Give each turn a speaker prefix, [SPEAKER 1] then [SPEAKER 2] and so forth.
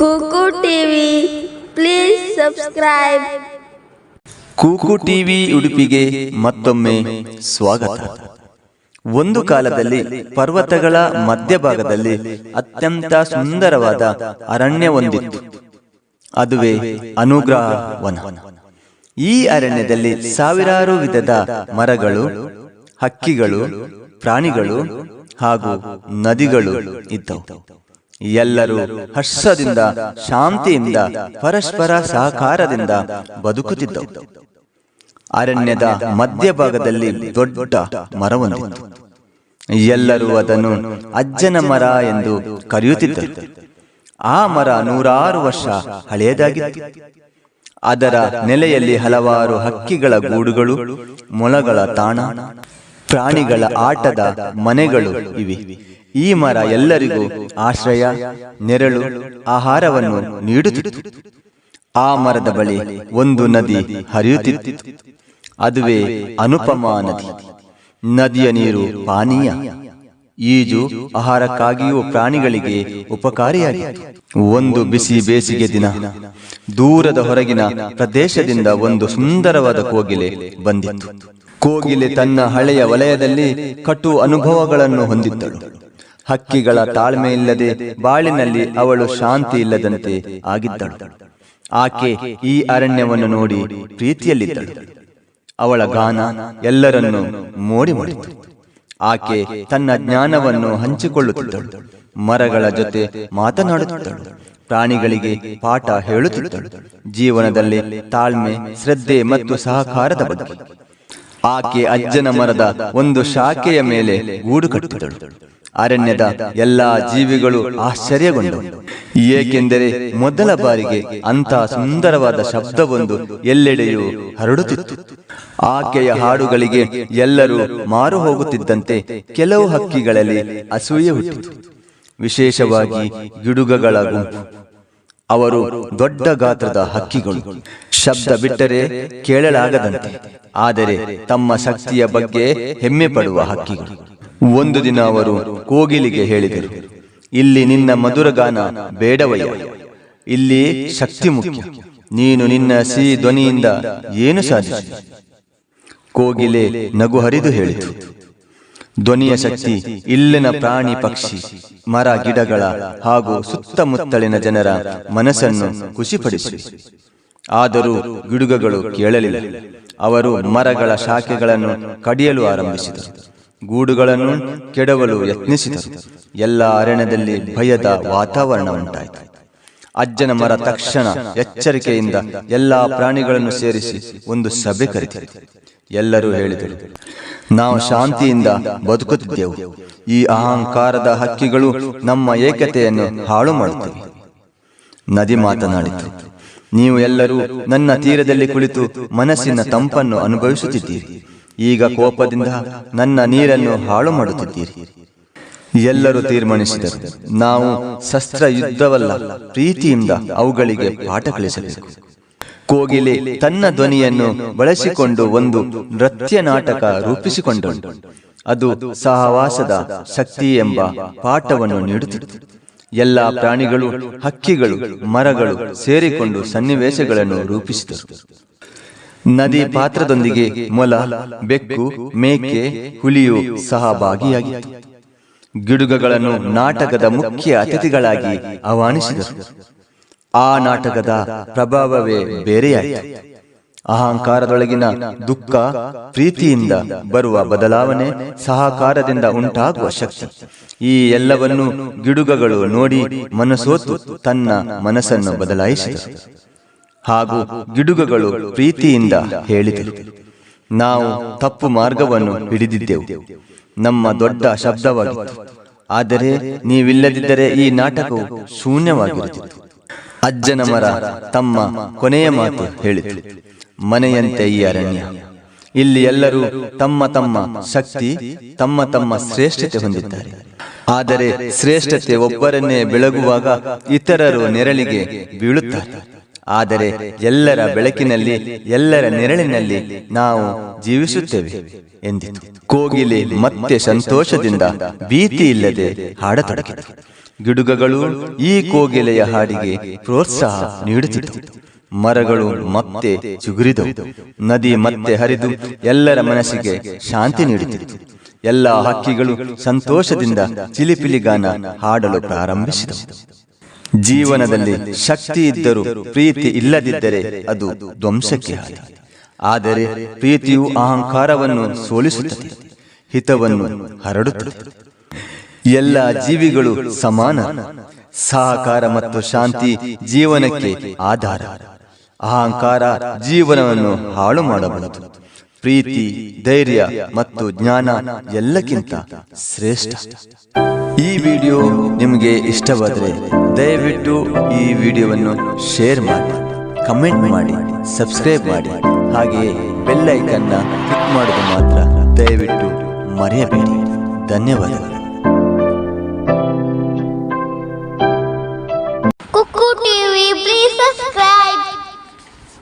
[SPEAKER 1] Cuckoo TV please subscribe
[SPEAKER 2] Cuckoo TV ಉಡುಪಿಗೆ ಮತ್ತೊಮ್ಮೆ ಸ್ವಾಗತ. ಒಂದು ಕಾಲದಲ್ಲಿ ಪರ್ವತಗಳ ಮಧ್ಯಭಾಗದಲ್ಲಿ ಅತ್ಯಂತ ಸುಂದರವಾದ ಅರಣ್ಯವೊಂದಿತ್ತು ಅದುವೇ ಅನುಗ್ರಹ ವನ ಈ ಅರಣ್ಯದಲ್ಲಿ ಸಾವಿರಾರು ವಿಧದ ಮರಗಳು, ಹಕ್ಕಿಗಳು, ಪ್ರಾಣಿಗಳು ಹಾಗೂ ನದಿಗಳು ಇದ್ದವು. ಎಲ್ಲರೂ ಹರ್ಷದಿಂದ ಶಾಂತಿಯಿಂದ ಪರಸ್ಪರ ಸಹಕಾರದಿಂದ ಬದುಕುತ್ತಿದ್ದವು. ಅರಣ್ಯದ ಮಧ್ಯಭಾಗದಲ್ಲಿ ದೊಡ್ಡ ಮರವೊಂದಿತ್ತು. ಎಲ್ಲರೂ ಅದನ್ನು ಅಜ್ಜನ ಮರ ಎಂದು ಕರೆಯುತ್ತಿದ್ದರು. ಆ ಮರ ನೂರಾರು ವರ್ಷ ಹಳೆಯದಾಗಿತ್ತು ಅದರ ನೆಲೆಯಲ್ಲಿ ಹಲವಾರು ಹಕ್ಕಿಗಳ ಗೂಡುಗಳು ಮೊಲಗಳ ತಾಣ ಪ್ರಾಣಿಗಳ ಆಟದ ಮನೆಗಳು ಇವೆ. ಈ ಮರ ಎಲ್ಲರಿಗೂ ಆಶ್ರಯ ನೆರಳು ಆಹಾರವನ್ನು ನೀಡುತ್ತಿತ್ತು. ಆ ಮರದ ಬಳಿ ಒಂದು ನದಿ ಹರಿಯುತ್ತಿತ್ತು. ಅದುವೇ ಅನುಪಮ ನದಿ. ನದಿಯ ನೀರು ಪಾನೀಯ. ಈಜು ಆಹಾರಕ್ಕಾಗಿಯೂ ಪ್ರಾಣಿಗಳಿಗೆ ಉಪಕಾರಿಯಾಗಿತ್ತು ಒಂದು ಬಿಸಿ ಬೇಸಿಗೆ ದಿನ. ದೂರದ ಹೊರಗಿನ ಪ್ರದೇಶದಿಂದ ಒಂದು ಸುಂದರವಾದ ಕೋಗಿಲೆ ಬಂದಿತ್ತು. ಕೋಗಿಲೆ ತನ್ನ ಹಳೆಯ ವಲಯದಲ್ಲಿ ಕಟು ಅನುಭವಗಳನ್ನು ಹೊಂದಿದ್ದಳು. ಹಕ್ಕಿಗಳ ತಾಳ್ಮೆ ಇಲ್ಲದೆ ಬಾಳಿನಲ್ಲಿ ಅವಳು ಶಾಂತಿ ಇಲ್ಲದಂತೆ ಆಗಿದ್ದಳು. ಆಕೆ ಈ ಅರಣ್ಯವನ್ನು ನೋಡಿ ಪ್ರೀತಿಯಲ್ಲಿದ್ದಳು. ಅವಳ ಗಾನ ಎಲ್ಲರನ್ನೂ ಮೋಡಿ ಮಾಡಿತು. ಆಕೆ ತನ್ನ ಜ್ಞಾನವನ್ನು ಹಂಚಿಕೊಳ್ಳುತ್ತಿದ್ದಳು. ಮರಗಳ ಜೊತೆ ಮಾತನಾಡುತ್ತಿದ್ದಳು. ಪ್ರಾಣಿಗಳಿಗೆ ಪಾಠ ಹೇಳುತ್ತಿದ್ದಳು. ಜೀವನದಲ್ಲಿ ತಾಳ್ಮೆ, ಶ್ರದ್ಧೆ ಮತ್ತು ಸಹಕಾರದ ಬಗ್ಗೆ. ಆಕೆ ಅಜ್ಜನ ಮರದ ಒಂದು ಶಾಖೆಯ ಮೇಲೆ ಗೂಡು ಕಟ್ಟಿದಳು ಅರಣ್ಯದ ಎಲ್ಲಾ ಜೀವಿಗಳು ಆಶ್ಚರ್ಯಗೊಂಡವು ಏಕೆಂದರೆ ಮೊದಲ ಬಾರಿಗೆ ಅಂತ ಸುಂದರವಾದ ಶಬ್ದವೊಂದು ಎಲ್ಲೆಡೆಯೂ ಹರಡುತ್ತಿತ್ತು. ಆಕೆಯ ಹಾಡುಗಳಿಗೆ ಎಲ್ಲರೂ ಮಾರು ಹೋಗುತ್ತಿದ್ದಂತೆ ಕೆಲವು ಹಕ್ಕಿಗಳಲ್ಲಿ ಅಸೂಯೆ ಹುಟ್ಟಿತು. ವಿಶೇಷವಾಗಿ ಗಿಡುಗಗಳ ಅವರು ದೊಡ್ಡ ಗಾತ್ರದ ಹಕ್ಕಿಗಳು. ಶಬ್ದ ಬಿಟ್ಟರೆ ಕೇಳಲಾಗದಂತೆ. ಆದರೆ ತಮ್ಮ ಶಕ್ತಿಯ ಬಗ್ಗೆ ಹೆಮ್ಮೆ ಪಡುವ ಹಕ್ಕಿಗಳು. ಒಂದು ದಿನ ಅವರು ಕೋಗಿಲಿಗೆ ಹೇಳಿದರು, ಇಲ್ಲಿ ನಿನ್ನ ಮಧುರಗಾನ ಬೇಡವಯ್ಯ. ಇಲ್ಲಿ ಶಕ್ತಿ ಮುಖ್ಯ. ನೀನು ನಿನ್ನ ಸಿಹಿ ಧ್ವನಿಯಿಂದ ಏನು ಸಾಧ್ಯ ಕೋಗಿಲೆ ನಗು ಹರಿದು ಹೇಳಿತು, ಧ್ವನಿಯ ಶಕ್ತಿ ಇಲ್ಲಿನ ಪ್ರಾಣಿ ಪಕ್ಷಿ, ಮರ ಗಿಡಗಳ ಹಾಗೂ ಸುತ್ತಮುತ್ತಲಿನ ಜನರ ಮನಸ್ಸನ್ನು ಖುಷಿಪಡಿಸಿ. ಆದರೂ ಗಿಡುಗಗಳು ಕೇಳಲಿಲ್ಲ. ಅವರು ಮರಗಳ ಶಾಖೆಗಳನ್ನು ಕಡಿಯಲು ಆರಂಭಿಸಿದರು. ಗೂಡುಗಳನ್ನು ಕೆಡವಲು ಯತ್ನಿಸಿದರು. ಎಲ್ಲ ಅರಣ್ಯದಲ್ಲಿ ಭಯದ ವಾತಾವರಣ ಉಂಟಾಯಿತು. ಅಜ್ಜನ ಮರ ತಕ್ಷಣ ಎಚ್ಚರಿಕೆಯಿಂದ ಎಲ್ಲಾ ಪ್ರಾಣಿಗಳನ್ನು ಸೇರಿಸಿ ಒಂದು ಸಭೆ ಕರೆದಿದೆ ಎಲ್ಲರೂ ಹೇಳಿದರು, ನಾವು ಶಾಂತಿಯಿಂದ ಬದುಕುತ್ತಿದ್ದೆವು. ಈ ಅಹಂಕಾರದ ಹಕ್ಕಿಗಳು ನಮ್ಮ ಏಕತೆಯನ್ನು ಹಾಳು ಮಾಡುತ್ತವೆ. ನದಿ ಮಾತನಾಡಿತು, ನೀವು ಎಲ್ಲರೂ ನನ್ನ ತೀರದಲ್ಲಿ ಕುಳಿತು ಮನಸ್ಸಿನ ತಂಪನ್ನು ಅನುಭವಿಸುತ್ತಿದ್ದೀರಿ. ಈಗ ಕೋಪದಿಂದ ನನ್ನ ನೀರನ್ನು ಹಾಳು ಮಾಡುತ್ತಿದ್ದೀರಿ. ಎಲ್ಲರೂ ತೀರ್ಮಾನಿಸಿದರು. ನಾವು ಶಸ್ತ್ರ ಯುದ್ಧವಲ್ಲ ಪ್ರೀತಿಯಿಂದ ಅವುಗಳಿಗೆ ಪಾಠ ಕಲಿಸಬೇಕು. ಕೋಗಿಲೆ ತನ್ನ ಧ್ವನಿಯನ್ನು ಬಳಸಿಕೊಂಡು ಒಂದು ನೃತ್ಯ ನಾಟಕ ರೂಪಿಸಿಕೊಂಡು ಅದು ಸಹವಾಸದ ಶಕ್ತಿ ಎಂಬ ಪಾಠವನ್ನು ನೀಡುತ್ತಿತ್ತು. ಎಲ್ಲ ಪ್ರಾಣಿಗಳು, ಹಕ್ಕಿಗಳು, ಮರಗಳು ಸೇರಿಕೊಂಡು ಸನ್ನಿವೇಶಗಳನ್ನು ರೂಪಿಸಿದರು. ನದಿ ಪಾತ್ರದೊಂದಿಗೆ ಮೊಲ, ಬೆಕ್ಕು, ಮೇಕೆ, ಹುಲಿಯು ಸಹ ಭಾಗಿಯಾಗಿತ್ತು. ಗಿಡುಗಗಳನ್ನು ನಾಟಕದ ಮುಖ್ಯ ಅತಿಥಿಗಳಾಗಿ ಆಹ್ವಾನಿಸಿದರು. ಆ ನಾಟಕದ ಪ್ರಭಾವವೇ ಬೇರೆಯಾಯಿತು. ಅಹಂಕಾರದೊಳಗಿನ ದುಃಖ, ಪ್ರೀತಿಯಿಂದ ಬರುವ ಬದಲಾವಣೆ ಸಹಕಾರದಿಂದ ಉಂಟಾಗುವ ಶಕ್ತಿ. ಈ ಎಲ್ಲವನ್ನು ಗಿಡುಗಗಳು ನೋಡಿ ಮನಸೋತು ತನ್ನ ಮನಸ್ಸನ್ನು ಬದಲಾಯಿಸಿದರು. ಹಾಗೂ ಗಿಡುಗಗಳು ಪ್ರೀತಿಯಿಂದ ಹೇಳಿದರು. ನಾವು ತಪ್ಪು ಮಾರ್ಗವನ್ನು ಹಿಡಿದಿದ್ದೆವು. ನಮ್ಮ ದೊಡ್ಡ ಶಬ್ದವಾಗಿತ್ತು. ಆದರೆ ನೀವಿಲ್ಲದಿದ್ದರೆ ಈ ನಾಟಕವು ಶೂನ್ಯವಾಗಿರುತ್ತಿತ್ತು. ಅಜ್ಜನ ಮರ ತಮ್ಮ ಕೊನೆಯ ಮಾತು ಹೇಳಿತು. ಮನೆಯಂತೆ ಈ ಅರಣ್ಯ. ಇಲ್ಲಿ ಎಲ್ಲರೂ ತಮ್ಮ ತಮ್ಮ ಶಕ್ತಿ, ತಮ್ಮ ತಮ್ಮ ಶ್ರೇಷ್ಠತೆ ಹೊಂದಿದ್ದಾರೆ. ಆದರೆ ಶ್ರೇಷ್ಠತೆ ಒಬ್ಬರನ್ನೇ ಬೆಳಗುವಾಗ ಇತರರು ನೆರಳಿಗೆ ಬೀಳುತ್ತಾರೆ. ಆದರೆ ಎಲ್ಲರ ಬೆಳಕಿನಲ್ಲಿ ಎಲ್ಲರ ನೆರಳಿನಲ್ಲಿ ನಾವು ಜೀವಿಸುತ್ತೇವೆ ಎಂದಿತು. ಕೋಗಿಲೆ ಮತ್ತೆ ಸಂತೋಷದಿಂದ ಭೀತಿ ಇಲ್ಲದೆ ಹಾಡತೊಡಗಿತು. ಗಿಡುಗಗಳು ಈ ಕೋಗಿಲೆಯ ಹಾಡಿಗೆ ಪ್ರೋತ್ಸಾಹ ನೀಡುತ್ತಿತ್ತು ಮರಗಳು ಮತ್ತೆ ಚಿಗುರಿದವು. ನದಿ ಮತ್ತೆ ಹರಿದು ಎಲ್ಲರ ಮನಸ್ಸಿಗೆ ಶಾಂತಿ ನೀಡುತ್ತಿತ್ತು ಎಲ್ಲ ಹಕ್ಕಿಗಳು ಸಂತೋಷದಿಂದ ಚಿಲಿಪಿಲಿಗಾನ ಹಾಡಲು ಪ್ರಾರಂಭಿಸಿದವು. ಜೀವನದಲ್ಲಿ ಶಕ್ತಿ ಇದ್ದರೂ ಪ್ರೀತಿ ಇಲ್ಲದಿದ್ದರೆ ಅದು ಧ್ವಂಸಕ್ಕೆ ಹಾದಿ ಆದರೆ ಪ್ರೀತಿಯು ಅಹಂಕಾರವನ್ನು ಸೋಲಿಸುತ್ತದೆ, ಹಿತವನ್ನು ಹರಡುತ್ತದೆ. ಎಲ್ಲ ಜೀವಿಗಳು ಸಮಾನ. ಸಹಕಾರ ಮತ್ತು ಶಾಂತಿ ಜೀವನಕ್ಕೆ ಆಧಾರ. ಅಹಂಕಾರ ಜೀವನವನ್ನು ಹಾಳು ಮಾಡಬಹುದು ಪ್ರೀತಿ ಧೈರ್ಯ ಮತ್ತು ಜ್ಞಾನ ಎಲ್ಲಕ್ಕಿಂತ ಶ್ರೇಷ್ಠ. ಈ ವಿಡಿಯೋ ನಿಮಗೆ ಇಷ್ಟವಾದರೆ ದಯವಿಟ್ಟು ಈ ವಿಡಿಯೋವನ್ನು ಶೇರ್ ಮಾಡಿ ಕಮೆಂಟ್ ಮಾಡಿ ಸಬ್ಸ್ಕ್ರೈಬ್ ಮಾಡಿ ಹಾಗೆಯೇ ಬೆಲ್ಲೈಕನ್ನ ಕ್ಲಿಕ್ ಮಾಡೋದು ಮಾತ್ರ ದಯವಿಟ್ಟು ಮರೆಯಬೇಡಿ. ಧನ್ಯವಾದಗಳು.